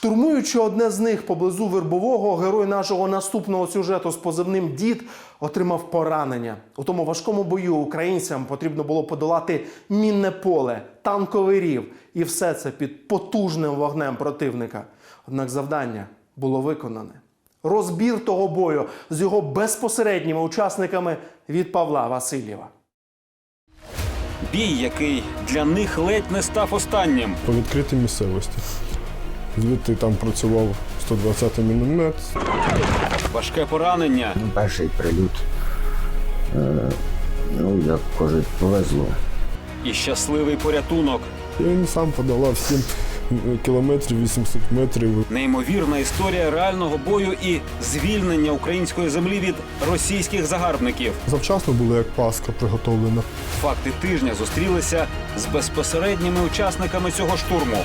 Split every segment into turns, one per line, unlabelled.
Штурмуючи одне з них поблизу вербового, герой нашого наступного сюжету з позивним Дід отримав поранення. У тому важкому бою українцям потрібно було подолати мінне поле, танковий рів, і все це під потужним вогнем противника. Однак завдання було виконане. Розбір того бою з його безпосередніми учасниками від Павла Васильєва.
Бій, який для них ледь не став останнім.
по відкритій місцевості. Звідти там працював 120-й міномет.
Важке поранення.
Ну, перший прилюд. Е, ну, як кажуть, повезло.
і щасливий порятунок.
І він сам подолав 7 кілометрів 800 метрів.
Неймовірна історія реального бою і звільнення української землі від російських загарбників.
Завчасно було як паска приготовлена.
Факти тижня зустрілися з безпосередніми учасниками цього штурму.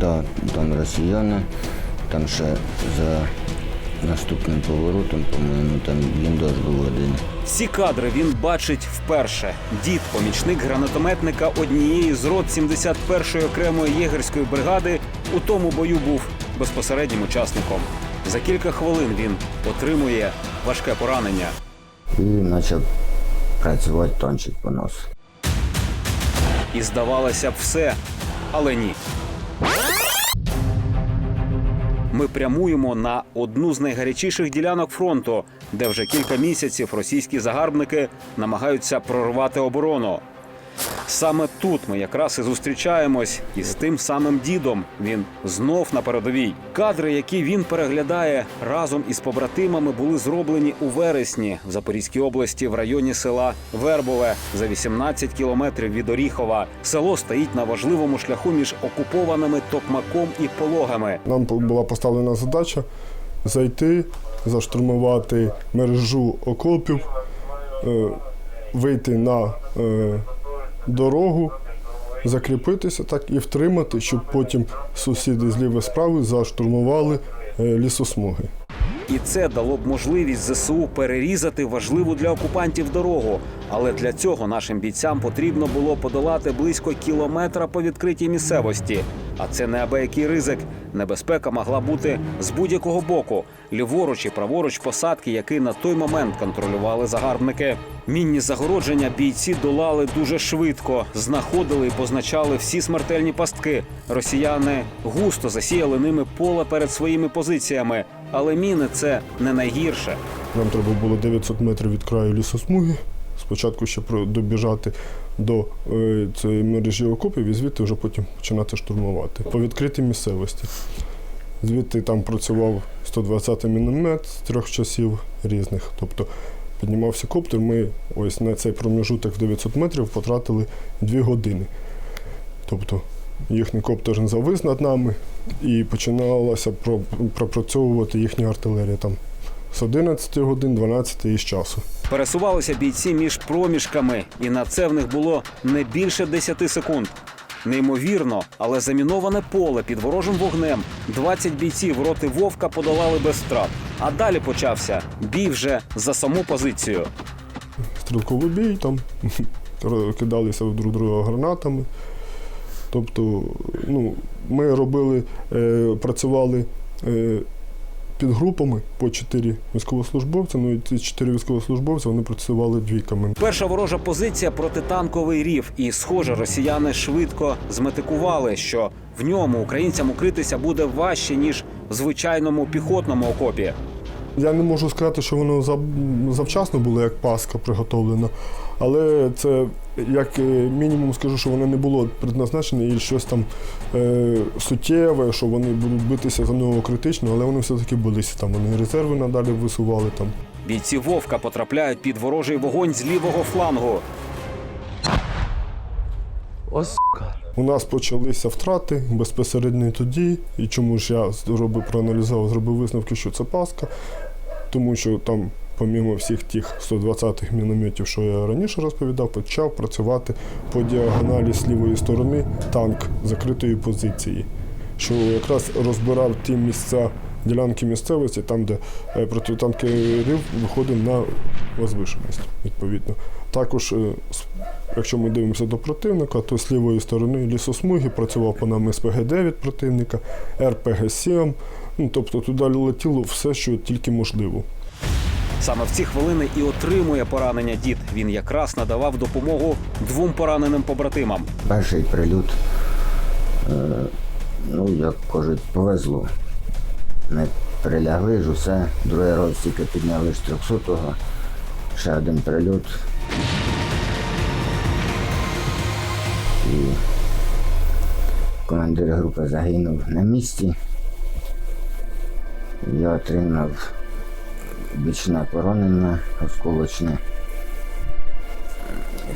Да, там росіяни, там ще за наступним поворотом, по-моєму, там він бліндаж був один.
Ці кадри він бачить вперше. Дід, помічник гранатометника однієї з рот 71-ї окремої єгерської бригади, у тому бою був безпосереднім учасником. За кілька хвилин він отримує важке поранення.
І почав працювати танчик по носу.
І здавалося б, все, але ні. Ми прямуємо на одну з найгарячіших ділянок фронту, де вже кілька місяців російські загарбники намагаються прорвати оборону. Саме тут ми якраз і зустрічаємось із тим самим дідом. Він знов на передовій. Кадри, які він переглядає разом із побратимами, були зроблені у вересні в Запорізькій області в районі села Вербове за 18 кілометрів від Оріхова. Село стоїть на важливому шляху між окупованими Токмаком і Пологами.
Нам була поставлена задача зайти, заштурмувати мережу окопів, е, вийти на е, дорогу, закріпитися так і втримати, щоб потім сусіди зліва справи заштурмували е, лісосмуги.
І це дало б можливість ЗСУ перерізати важливу для окупантів дорогу. Але для цього нашим бійцям потрібно було подолати близько кілометра по відкритій місцевості. А це неабиякий ризик. Небезпека могла бути з будь-якого боку, ліворуч і праворуч посадки, які на той момент контролювали загарбники. Мінні загородження бійці долали дуже швидко, знаходили і позначали всі смертельні пастки. Росіяни густо засіяли ними поле перед своїми позиціями. Але міни це не найгірше.
Нам треба було 900 метрів від краю лісосмуги. Спочатку ще добіжати до е, цієї мережі окопів і звідти вже потім починати штурмувати. По відкритій місцевості. Звідти там працював 120-й міномет з трьох часів різних. Тобто піднімався коптер, ми ось на цей проміжуток в 900 метрів потратили 2 години. Тобто їхній коптер завис над нами і починалася пропрацьовувати їхня артилерія там з 11 годин, 12 і з часу.
Пересувалися бійці між проміжками, і на це в них було не більше 10 секунд. Неймовірно, але заміноване поле під ворожим вогнем 20 бійців роти Вовка подолали без втрат. А далі почався бій вже за саму позицію.
Стрілковий бій, там кидалися друг друга гранатами. Тобто, ну, ми робили, е, працювали е, під групами по чотири військовослужбовця. Ну і ці чотири військовослужбовці вони працювали двійками.
Перша ворожа позиція протитанковий рів, і, схоже, росіяни швидко зметикували, що в ньому українцям укритися буде важче ніж в звичайному піхотному окопі.
Я не можу сказати, що воно завчасно було як паска приготовлена, але це як е, мінімум скажу, що воно не було предназначене і щось там е, суттєве, що вони будуть битися за нього критично, але вони все-таки билися. Там вони резерви надалі висували там.
Бійці Вовка потрапляють під ворожий вогонь з лівого флангу.
У нас почалися втрати безпосередньо тоді, і чому ж я зробив, проаналізував, зробив висновки, що це Паска, тому що там, помімо всіх тих 120-х мінометів, що я раніше розповідав, почав працювати по діагоналі з лівої сторони танк закритої позиції, що якраз розбирав ті місця, ділянки місцевості, там, де е, протитанковий рив виходив на возвишеність, відповідно. Також е, Якщо ми дивимося до противника, то з лівої сторони лісосмуги працював по нам СПГ-9 противника, РПГ-7. Ну, тобто туди летіло все, що тільки можливо.
Саме в ці хвилини і отримує поранення дід. Він якраз надавав допомогу двом пораненим побратимам.
Перший прильот, е, ну, як кажуть, повезло. Ми прилягли ж усе, другий раз тільки підняли з 300-го, ще один прильот. І командир групи загинув на місці. Я отримав бічне поранення осколочне.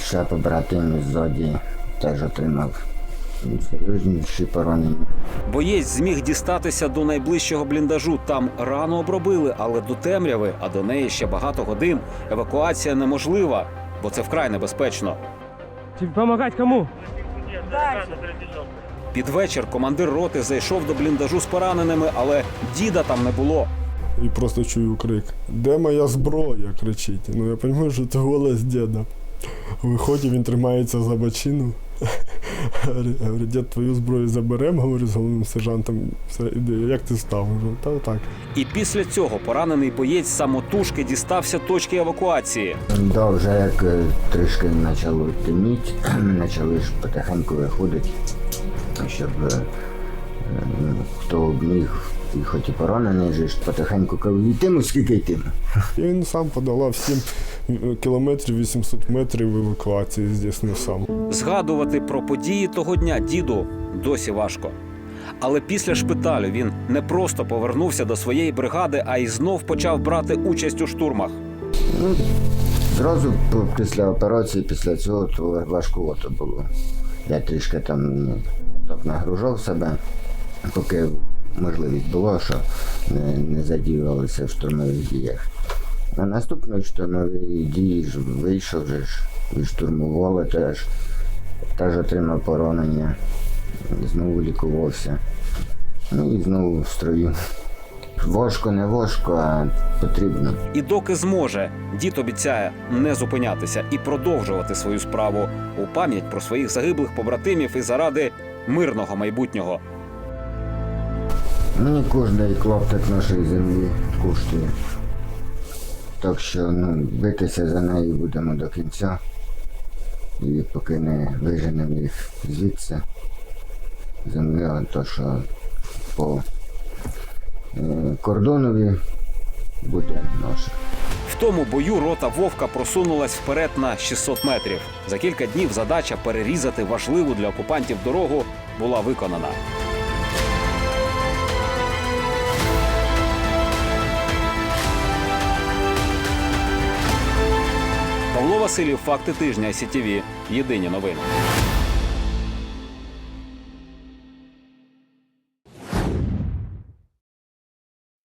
Ще побратим ззаді теж отримав серйозніші поранення.
Боєць зміг дістатися до найближчого бліндажу. Там рану обробили, але до темряви, а до неї ще багато годин. Евакуація неможлива, бо це вкрай небезпечно.
Помогать кому?
Під вечір командир роти зайшов до бліндажу з пораненими, але діда там не було.
І просто чую крик: Де моя зброя? кричить. Ну я розумію, що це голос діда. Виходить, він тримається за бочину. Говорю, говорю, дід, твою зброю заберемо, говорю з головним сержантом. Все, іди, як ти став? Говорю, та так.
І після цього поранений боєць самотужки дістався точки евакуації.
Да, вже як е, трішки почало темніти, почали ж потихеньку виходити, щоб е, ну, хто міг, і хоч і поранений, ж потихеньку кажу, йтиму, скільки йтиму.
І він сам подолав 7 кілометрів 800 метрів евакуації здійснив сам.
Згадувати про події того дня діду досі важко. Але після шпиталю він не просто повернувся до своєї бригади, а й знов почав брати участь у штурмах.
Ну, зразу після операції, після цього, то важкувато було. Я трішки там ну, так нагружав себе, поки можливість була, що не, не задіювалися в штурмових діях. А наступної штурмові дії ж вийшов же ж, і штурмували теж, теж отримав поранення, знову лікувався. Ну і знову в строю. Важко, не важко, а потрібно.
І доки зможе, дід обіцяє не зупинятися і продовжувати свою справу у пам'ять про своїх загиблих побратимів і заради мирного майбутнього.
Мені кожний клаптик нашої землі коштує. Так що ну, битися за неї будемо до кінця. І поки не виженемо їх звідси землі, а то що по е, кордонові буде наша.
В тому бою рота Вовка просунулась вперед на 600 метрів. За кілька днів задача перерізати важливу для окупантів дорогу була виконана. Василів, факти тижня СІТІВІ. Єдині новини.